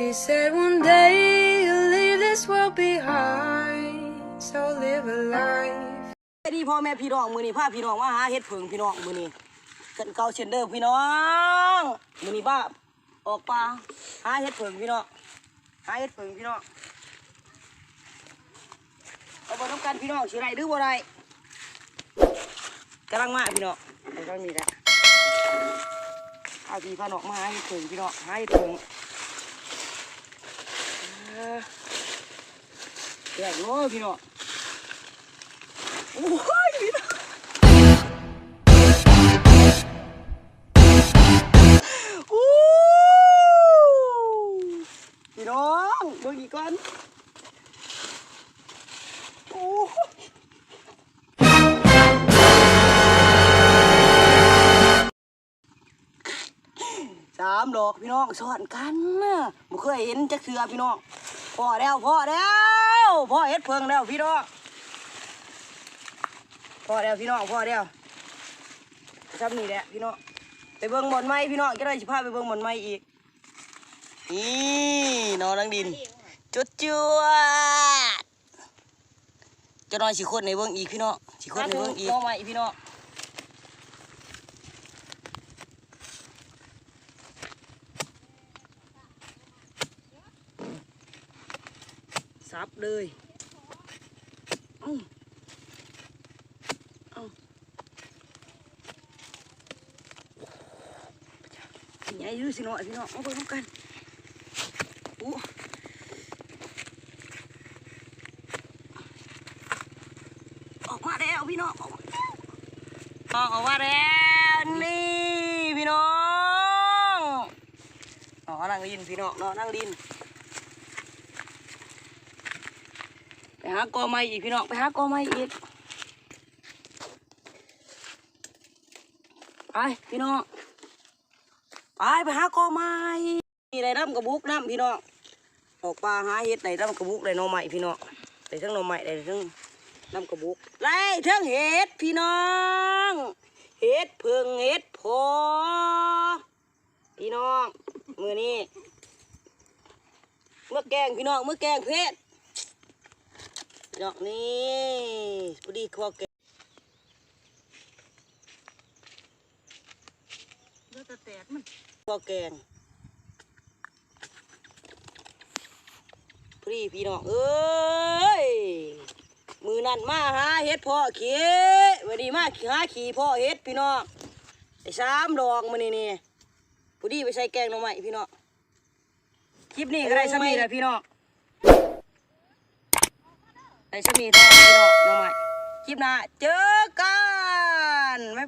He said one day you'll leave this world behind, so live a life. สวัสดีพ่อแม่พี่น้องมือนี้พาพี่น้องมาหาเห็ดผึ่งพี่น้องมือนี้กันเก่าเช่นเดิมพี่น้องมือนี้บ้าออกปลาหาเห็ดผึ่งพี่น้องหาเห็ดผึ่งพี่น้องเอาไปต้องกันพี่น้องสิไรหรือบ่ไรกำลังมาพี่น้องกำลังมีแหละเอาพี่พาน้องมาหาเห็ดผึ่งพี่น้องหาเห็ดผึ่งเออ แดกโน้พี่น้องโอ้ยพี่น้องโอ้พี่น้องเบิ่งอีกก่อนโอ้สามดอกพี่น้องสอนกันนะบ่เคยเห็นจักเทือพี่น้อง พ่อแล้วพ่อแล้วพ่อเฮ็ดเพิงแล้วพี่น้องพอแล้วพี่น้องพอแล้วทำนี่แหละพี่น้องไปเบิ่งบอนไม้พี่น้องจะได้สิพาไปเบิ่งบอนไม้อีกนี่นองนังดินจุดจวดจะนอยสิคนในเบิ่งอีกพี่น้องสิคนในเบิ่งอีกน้องใหม่พี่น้อง ซับเลยอื้อใหญ่อยืดสิเนาะพี่น้องมาเบิ่งนำกันอู้ออกมาแล้วพี่น้องออกมาแล้วออกมาแล้วนี่พี่น้องอ๋อนั่งดินพี่น้องเนาะนั่งดินไป หากอไม้อีกพี่น้องไปหากอไม้อีกไปพี่น้องไปไปหากอไม้นี่ได้น้ำกระบุกน้ำพี่น้องออกปลาหาเห็ดได้น้ำกระบุกไหน่อไม้พี่น้องได้ทั้งน่อไม้ได้ทั้งน้ำกระบุกได้ทั้งเห็ดพี่น้องเห็ดเพิงเห็ดพอพี่น้องมือนี้เมื่อแกงพี่น้องเมื่อแกงเพชร ดอกนี้พอดีคอแกงพอแกงพี่พี่น้องเอ้ยมือนั่นมาหาเห็ดพ่อเขีวันนี้มาหาขี่พ่อเห็ดพี่น้องไอ้สามดอกมันนี่นี่พอดีไปใส่แกงหน่อไม้พี่น้องคลิปนี้ก็ได้สมีแหละพี่น้อง ได้สมีเท่านั้นพี่น้องหน่อไม้คลิปหน้าเจอกัน